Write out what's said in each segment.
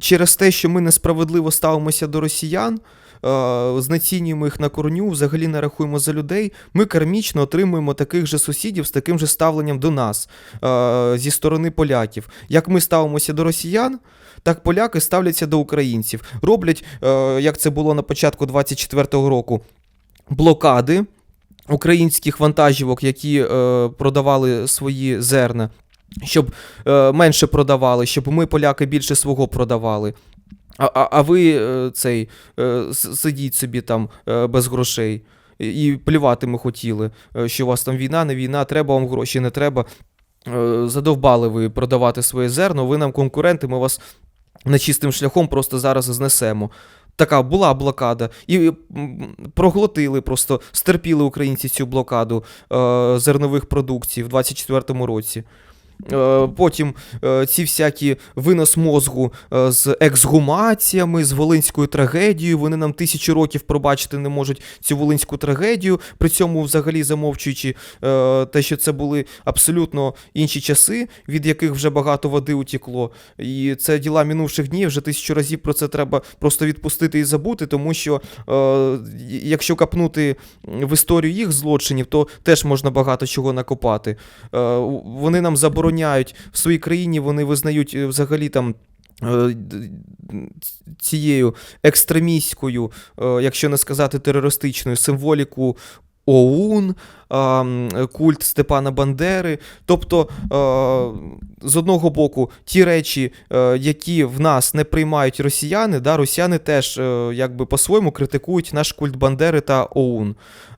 через те, що ми несправедливо ставимося до росіян, е, знецінюємо їх на корню, взагалі не рахуємо за людей, ми кармічно отримуємо таких же сусідів з таким же ставленням до нас е, зі сторони поляків. Як ми ставимося до росіян, так поляки ставляться до українців. Роблять, е, як це було на початку 24-го року, блокади українських вантажівок, які продавали свої зерна, щоб е, менше продавали, щоб ми, поляки, більше свого продавали. А, а, а ви е, цей е, сидіть собі там е, без грошей. І плювати ми хотіли, е, що у вас там війна, не війна, треба вам гроші, не треба. Е, Задовбали ви продавати своє зерно, ви нам конкуренти, ми вас нечистим шляхом просто зараз знесемо. Така була блокада. І проглотили, просто стерпіли українці цю блокаду зернових продукцій в 24-му році. Е, Потім е, ці всякі винос мозгу е, з ексгумаціями, з волинською трагедією. Вони нам тисячі років пробачити не можуть цю волинську трагедію, при цьому взагалі замовчуючи те, що це були абсолютно інші часи, від яких вже багато води утекло. І це діла минувших днів. Вже тисячу разів про це треба просто відпустити і забути, тому що якщо капнути в історію їх злочинів, то теж можна багато чого накопати. Вони нам забороняють в своїй країні, вони визнають е, взагалі там. е, Цією екстремістською, е, якщо не сказати терористичною, символіку ОУН, культ Степана Бандери. Тобто, е, з одного боку, ті речі, е, які в нас не приймають росіяни, да, росіяни теж е, якби по-своєму критикують наш культ Бандери та ОУН.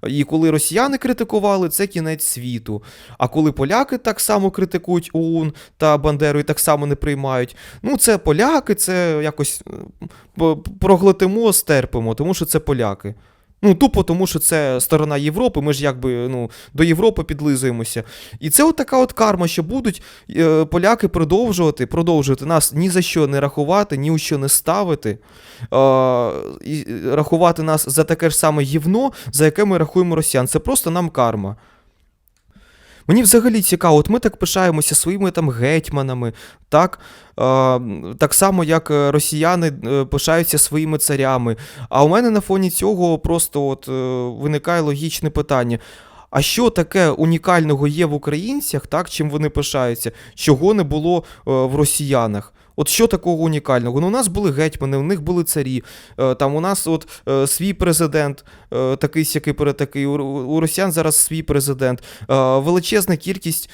І коли росіяни критикували, це кінець світу. А коли поляки так само критикують ОУН та Бандеру і так само не приймають, ну це поляки, це якось проглотимо, стерпимо, тому що це поляки. Ну, тупо тому, що це сторона Європи, ми ж якби ну, до Європи підлизуємося. І це от така от карма, що будуть е, поляки продовжувати, продовжувати нас ні за що не рахувати, ні у що не ставити, е, і рахувати нас за таке ж саме гівно, за яке ми рахуємо росіян. Це просто нам карма. Мені взагалі цікаво, от ми так пишаємося своїми там гетьманами, так, так само, як е, росіяни е, пишаються своїми царями. А у мене на фоні цього просто от, е, виникає логічне питання. А що таке унікального є в українцях, так, чим вони пишаються, чого не було в росіянах? От що такого унікального? Ну, у нас були гетьмани, у них були царі. Е, Там у нас от е, свій президент, е, такий сякий перетакий. У, росіян зараз свій президент. Величезна кількість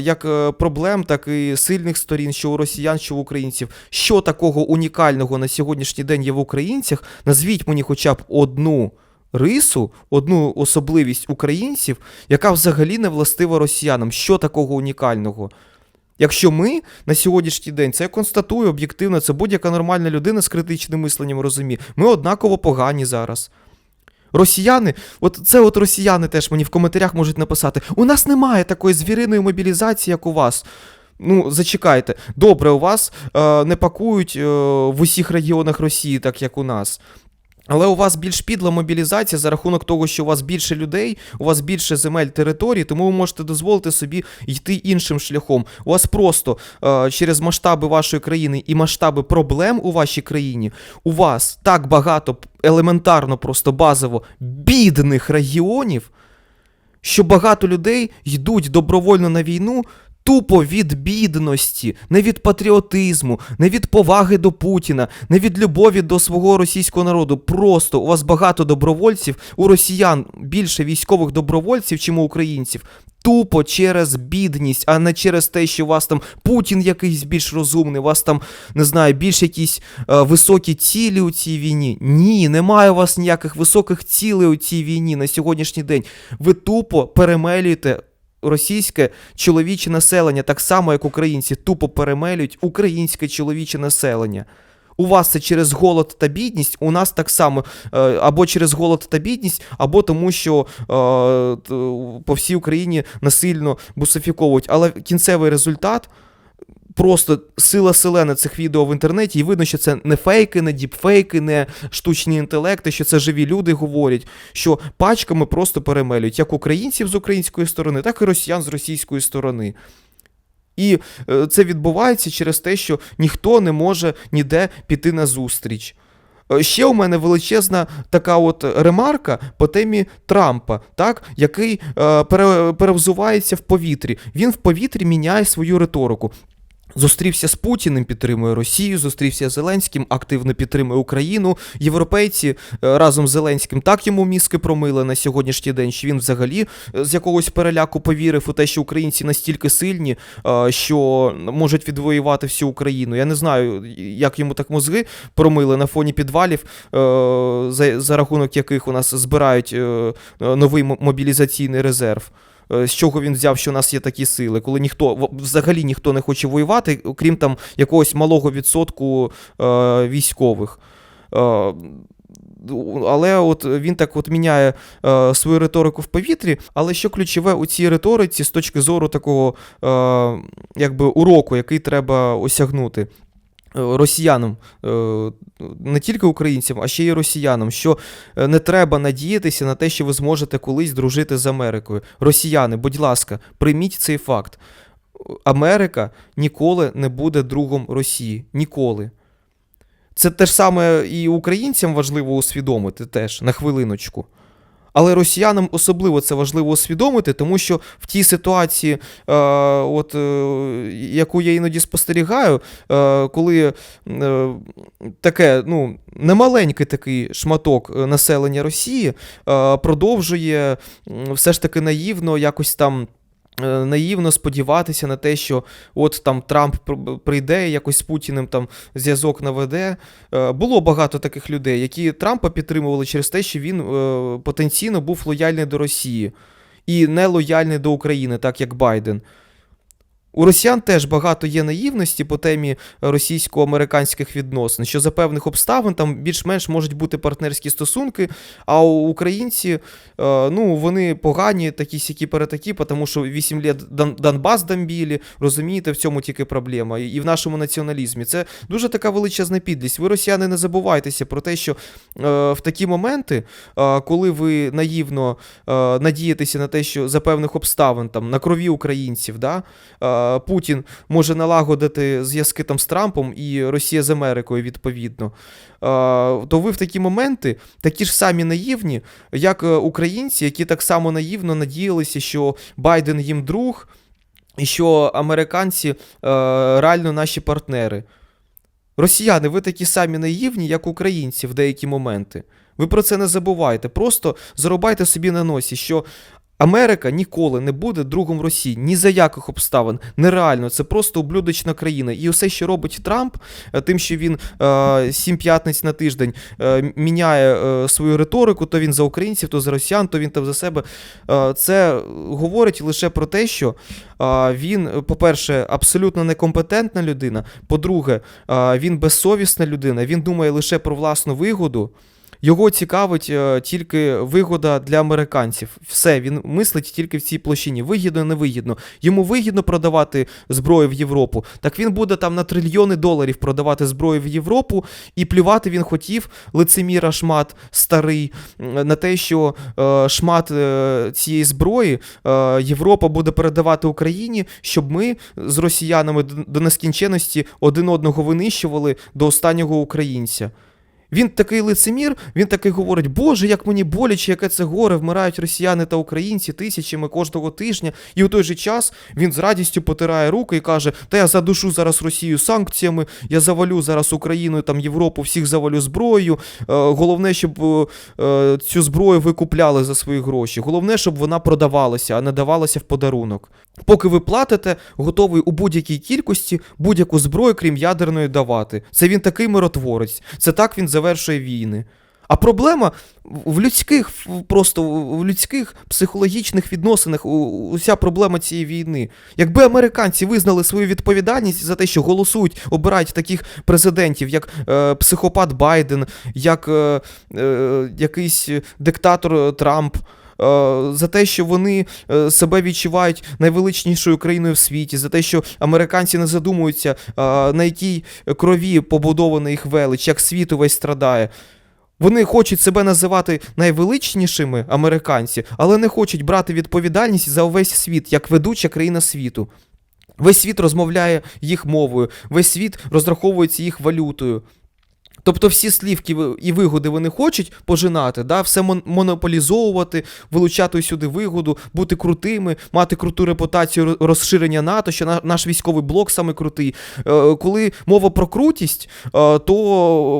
як проблем, так і сильних сторін, що у росіян, що у українців. Що такого унікального на сьогоднішній день є в українцях? Назвіть мені хоча б одну. Рису, одну особливість українців, яка взагалі не властива росіянам. Що такого унікального? Якщо ми на сьогоднішній день, це я констатую об'єктивно, це будь-яка нормальна людина з критичним мисленням розуміє. Ми однаково погані зараз. Росіяни, от це от росіяни теж мені в коментарях можуть написати: у нас немає такої звіриної мобілізації, як у вас. Ну, зачекайте, добре, у вас е, не пакують е, в усіх регіонах Росії, так як у нас. Але у вас більш підла мобілізація за рахунок того, що у вас більше людей, у вас більше земель територій, тому ви можете дозволити собі йти іншим шляхом. У вас просто е, через масштаби вашої країни і масштаби проблем у вашій країні, у вас так багато елементарно, просто базово бідних регіонів, що багато людей йдуть добровольно на війну. Тупо від бідності, не від патріотизму, не від поваги до Путіна, не від любові до свого російського народу. Просто у вас багато добровольців, у росіян більше військових добровольців, чим у українців. Тупо через бідність, а не через те, що у вас там Путін якийсь більш розумний, у вас там, не знаю, більш якісь е, високі цілі у цій війні. Ні, немає у вас ніяких високих цілей у цій війні на сьогоднішній день. Ви тупо перемелюєте російське чоловіче населення, так само як українці тупо перемелюють українське чоловіче населення. У вас це через голод та бідність, у нас так само е, або через голод та бідність, або тому, що е, по всій Україні насильно бусифіковують. Але кінцевий результат просто сила селена цих відео в інтернеті, і видно, що це не фейки, не діпфейки, не штучні інтелекти, що це живі люди говорять, що пачками просто перемелюють як українців з української сторони, так і росіян з російської сторони. І е, це відбувається через те, що ніхто не може ніде піти на зустріч. Е, Ще у мене величезна така от ремарка по темі Трампа, так, який е, пере, перевзувається в повітрі. Він в повітрі міняє свою риторику. Зустрівся з Путіним, підтримує Росію, зустрівся з Зеленським, активно підтримує Україну. Європейці е, разом з Зеленським так йому мізки промили на сьогоднішній день, що він взагалі е, з якогось переляку повірив у те, що українці настільки сильні, е, що можуть відвоювати всю Україну. Я не знаю, як йому так мозги промили на фоні підвалів, за, рахунок яких у нас збирають новий мобілізаційний резерв. Е, З чого він взяв, що у нас є такі сили, коли ніхто взагалі ніхто не хоче воювати, окрім там якогось малого відсотку е, військових. Е, але от він так от міняє е, свою риторику в повітрі. Але що ключове у цій риториці з точки зору такого е, якби уроку, який треба осягнути. Е, Росіянам, е, не тільки українцям, а ще й росіянам, що е, не треба надіятися на те, що ви зможете колись дружити з Америкою. Росіяни, будь ласка, прийміть цей факт. Америка ніколи не буде другом Росії. Ніколи. Це те ж саме і українцям важливо усвідомити теж на хвилиночку. Але росіянам особливо це важливо усвідомити, тому що в тій ситуації, е, от, е, яку я іноді спостерігаю, е, коли е, таке, ну, немаленький такий шматок е, населення Росії е, продовжує все ж таки наївно якось там. Е, Наївно сподіватися на те, що от там Трамп пр- прийде, якось з Путіним там зв'язок наведе. Е, Було багато таких людей, які Трампа підтримували через те, що він е, потенційно був лояльний до Росії і не лояльний до України, так як Байден. У росіян теж багато є наївності по темі російсько-американських відносин, що за певних обставин там більш-менш можуть бути партнерські стосунки, а українці, е, ну, вони погані, такі сякі перетакі, тому що 8 літ Дон- Донбас дамбілі, розумієте, в цьому тільки проблема. І в нашому націоналізмі. Це дуже така величезна підлість. Ви, росіяни, не забувайтеся про те, що е, в такі моменти, е, коли ви наївно надієтеся на те, що за певних обставин там на крові українців, да, Путін може налагодити зв'язки там з Трампом і Росія з Америкою відповідно. То ви в такі моменти такі ж самі наївні, як е, українці, які так само наївно надіялися, що Байден їм друг, і що американці е, реально наші партнери. Росіяни, ви такі самі наївні, як українці в деякі моменти. Ви про це не забувайте. Просто зарубайте собі на носі, що Америка ніколи не буде другом Росії, ні за яких обставин. Нереально, це просто ублюдочна країна. І усе, що робить Трамп, е, тим, що він е, сім п'ятниць на тиждень е, міняє е, свою риторику, то він за українців, то за росіян, то він там за себе. Е, це говорить лише про те, що е, він, по-перше, абсолютно некомпетентна людина. По-друге, е, він безсовісна людина, він думає лише про власну вигоду. Його цікавить е, тільки вигода для американців. Все, він мислить тільки в цій площині. Вигідно, невигідно. Йому вигідно продавати зброю в Європу. Так він буде там на трильйони доларів продавати зброю в Європу, і плювати він хотів лицеміра шмат старий на те, що е, шмат е, цієї зброї е, Європа буде передавати Україні, щоб ми з росіянами до- нескінченності один одного винищували до останнього українця. Він такий лицемір, він такий говорить: Боже, як мені боляче, яке це горе, вмирають росіяни та українці тисячами кожного тижня. І у той же час він з радістю потирає руки і каже: Та я задушу зараз Росію санкціями, я завалю зараз Україну, там Європу, всіх завалю зброєю. Е, головне, щоб е, цю зброю ви купляли за свої гроші. Головне, щоб вона продавалася, а не давалася в подарунок. Поки ви платите, готовий у будь-якій кількості будь-яку зброю, крім ядерної, давати. Це він такий миротворець. Це так він завершує війни. А проблема в людських, просто в людських психологічних відносинах, уся проблема цієї війни. Якби американці визнали свою відповідальність за те, що голосують, обирають таких президентів, як е, психопат Байден, як е, е, якийсь диктатор Трамп. Е, За те, що вони е, себе відчувають найвеличнішою країною в світі, за те, що американці не задумуються, е, на якій крові побудована їх велич, як світ увесь страдає. Вони хочуть себе називати найвеличнішими американці, але не хочуть брати відповідальність за увесь світ, як ведуча країна світу. Весь світ розмовляє їх мовою, весь світ розраховується їх валютою. Тобто всі слівки і вигоди вони хочуть пожинати, да, все мон- монополізовувати, вилучати усюди вигоду, бути крутими, мати круту репутацію розширення НАТО, що на- наш військовий блок саме крутий. Е, Коли мова про крутість, е, то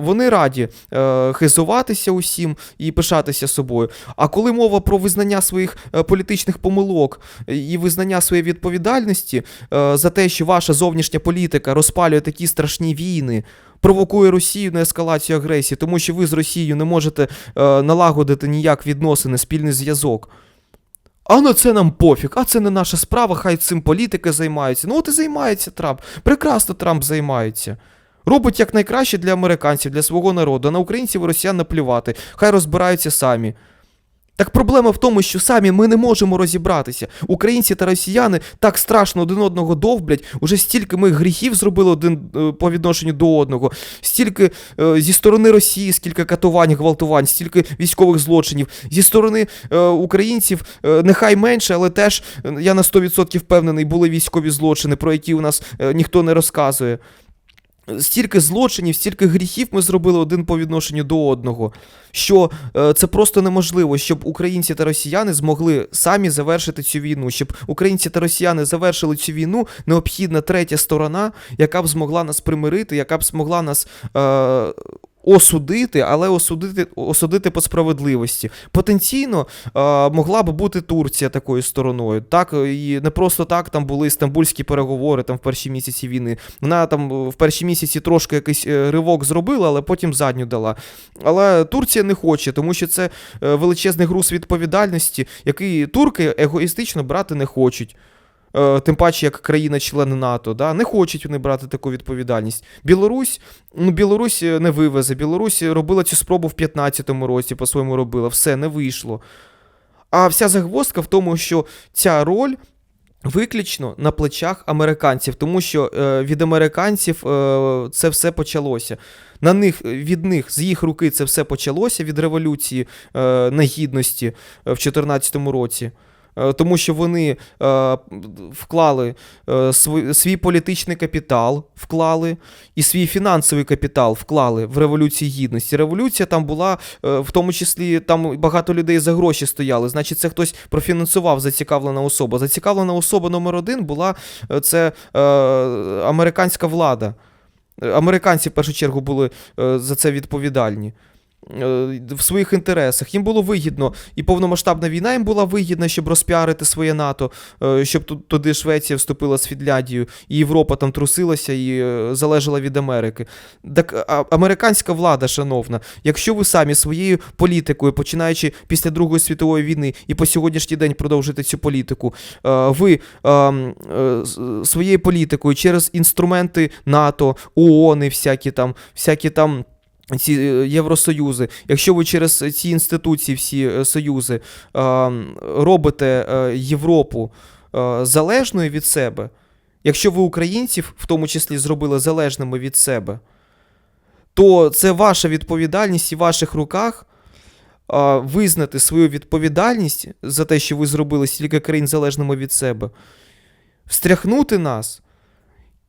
вони раді е, хизуватися усім і пишатися собою. А коли мова про визнання своїх політичних помилок і визнання своєї відповідальності за те, що ваша зовнішня політика розпалює такі страшні війни, провокує Росію на ескалацію агресії, тому що ви з Росією не можете е, налагодити ніяк відносини, спільний зв'язок. А на це нам пофіг, а це не наша справа, хай цим політики займаються. Ну от і займається Трамп. Прекрасно Трамп займається. Робить як найкраще для американців, для свого народу. А на українців і росіян наплювати. Хай розбираються самі. Так проблема в тому, що самі ми не можемо розібратися. Українці та росіяни так страшно один одного довблять. Уже стільки ми гріхів зробили один е, по відношенню до одного, стільки е, зі сторони Росії, скільки катувань, гвалтувань, стільки військових злочинів. Зі сторони е, українців е, нехай менше, але теж е, я на 100% впевнений, були військові злочини, про які у нас е, ніхто не розказує. Стільки злочинів, стільки гріхів ми зробили один по відношенню до одного, що е, це просто неможливо, щоб українці та росіяни змогли самі завершити цю війну. Щоб українці та росіяни завершили цю війну, необхідна третя сторона, яка б змогла нас примирити, яка б змогла нас. Е, Осудити, але осудити, осудити по справедливості. Потенційно е, могла б бути Турція такою стороною. Так, і не просто так там були стамбульські переговори там в перші місяці війни. Вона там е, в перші місяці трошки якийсь е, ривок зробила, але потім задню дала. Але Турція не хоче, тому що це е, величезний груз відповідальності, який турки егоїстично брати не хочуть. Е, Тим паче, як країна-член НАТО, да? не хочуть вони брати таку відповідальність. Білорусь, ну Білорусь е, не вивезе. Білорусь робила цю спробу в 15-му році, по-своєму робила. Все, не вийшло. А вся загвоздка в тому, що ця роль виключно на плечах американців, тому що е, від американців е, це все почалося. На них, від них, з їх руки це все почалося від революції е, на гідності е, в 2014 році. Е, Тому що вони е, вклали е, свій, політичний капітал, вклали, і свій фінансовий капітал вклали в Революцію Гідності. Революція там була, в тому числі там багато людей за гроші стояли. Значить, це хтось профінансував зацікавлена особа. Зацікавлена особа номер один була це американська влада. Американці в першу чергу були за це відповідальні. Е, В своїх інтересах. Їм було вигідно, і повномасштабна війна їм була вигідна, щоб розпіарити своє НАТО, е, щоб туди Швеція вступила з Фінляндією, і Європа там трусилася і е, залежала від Америки. Так американська влада, шановна, якщо ви самі своєю політикою, починаючи після Другої світової війни і по сьогоднішній день продовжуєте цю політику, ви е, м, е, з- своєю політикою через інструменти НАТО, ООН, і всякі там, всякі там. Ці е, Євросоюзи, якщо ви через ці інституції, всі е, союзи робите е, Європу залежною від себе, якщо ви українців в тому числі зробили залежними від себе, то це ваша відповідальність і в ваших руках визнати свою відповідальність за те, що ви зробили стільки країн залежними від себе, встряхнути нас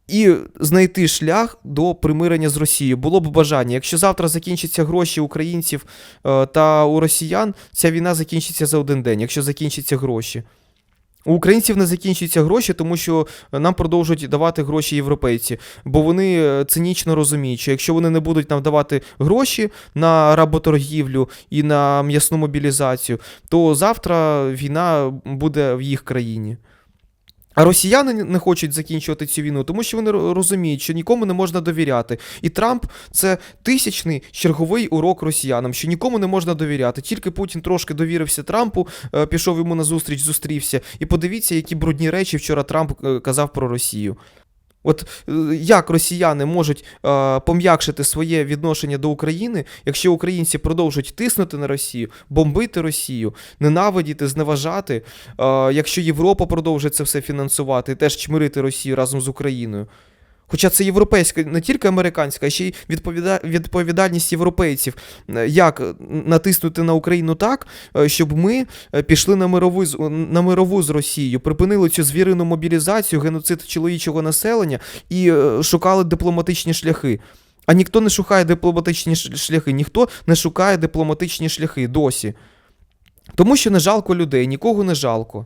і знайти шлях до примирення з Росією. Було б бажання. Якщо завтра закінчаться гроші українців е, та у росіян, ця війна закінчиться за один день, якщо закінчаться гроші. У українців не закінчуються гроші, тому що нам продовжують давати гроші європейці, бо вони е, цинічно розуміють, що якщо вони не будуть нам давати гроші на работоргівлю і на м'ясну мобілізацію, то завтра війна буде в їх країні. А росіяни не хочуть закінчувати цю війну, тому що вони розуміють, що нікому не можна довіряти. І Трамп це тисячний черговий урок росіянам, що нікому не можна довіряти. Тільки Путін трошки довірився Трампу, е, пішов йому на зустріч, зустрівся. І подивіться, які брудні речі вчора Трамп е, казав про Росію. От е, як росіяни можуть е, пом'якшити своє відношення до України, якщо українці продовжують тиснути на Росію, бомбити Росію, ненавидіти, зневажати, е, якщо Європа продовжить це все фінансувати, теж чмирити Росію разом з Україною. Хоча це європейська, не тільки американська, а ще й відповіда... відповідальність європейців. Е, Як е, натиснути на Україну так, е, щоб ми пішли на мирову, на мирову з Росією, припинили цю звірину мобілізацію, геноцид чоловічого населення і шукали дипломатичні шляхи. А ніхто не шукає дипломатичні шляхи, ніхто не шукає дипломатичні шляхи досі. Тому що не жалко людей, нікого не жалко.